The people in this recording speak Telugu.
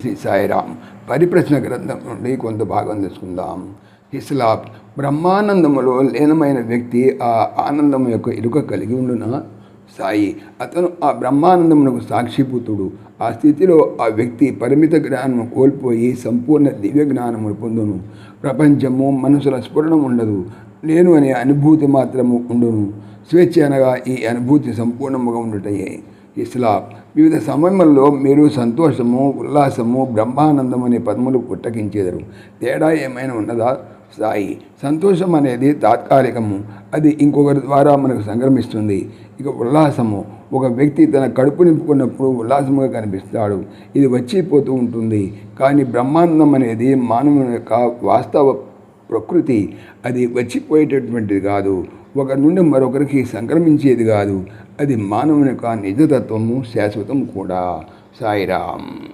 శ్రీ సాయిరామ్ పరిప్రశ్న గ్రంథం నుండి కొంత భాగం తీసుకుందాం హిస్లాప్ బ్రహ్మానందములో లీనమైన వ్యక్తి ఆ ఆనందం యొక్క ఇరుక కలిగి ఉండునా? సాయి. అతను ఆ బ్రహ్మానందమునకు సాక్షిభూతుడు ఆ స్థితిలో ఆ వ్యక్తి పరిమిత జ్ఞానము కోల్పోయి సంపూర్ణ దివ్య జ్ఞానమును పొందును. ప్రపంచము మనసుల స్ఫురణం ఉండదు. నేను అనే అనుభూతి మాత్రము ఉండును. స్వేచ్ఛ అనగా ఈ అనుభూతి సంపూర్ణముగా ఉండుటయే. ఇస్లాం. వివిధ సమయంలో మీరు సంతోషము ఉల్లాసము బ్రహ్మానందం అనే పదములు పుట్టకించేదరు. తేడా ఏమైనా ఉన్నదా? స్థాయి సంతోషం అనేది తాత్కాలికము. అది ఇంకొకరి ద్వారా మనకు సంక్రమిస్తుంది. ఇక ఉల్లాసము. ఒక వ్యక్తి తన కడుపు నింపుకున్నప్పుడు ఉల్లాసముగా కనిపిస్తాడు. ఇది వచ్చిపోతూ ఉంటుంది. కానీ బ్రహ్మాండం అనేది మానవుని యొక్క వాస్తవ ప్రకృతి. అది వచ్చిపోయేటటువంటిది కాదు. ఒకరి నుండి మరొకరికి సంక్రమించేది కాదు. అది మానవుని యొక్క నిజతత్వము శాశ్వతం కూడా. సాయిరామ్.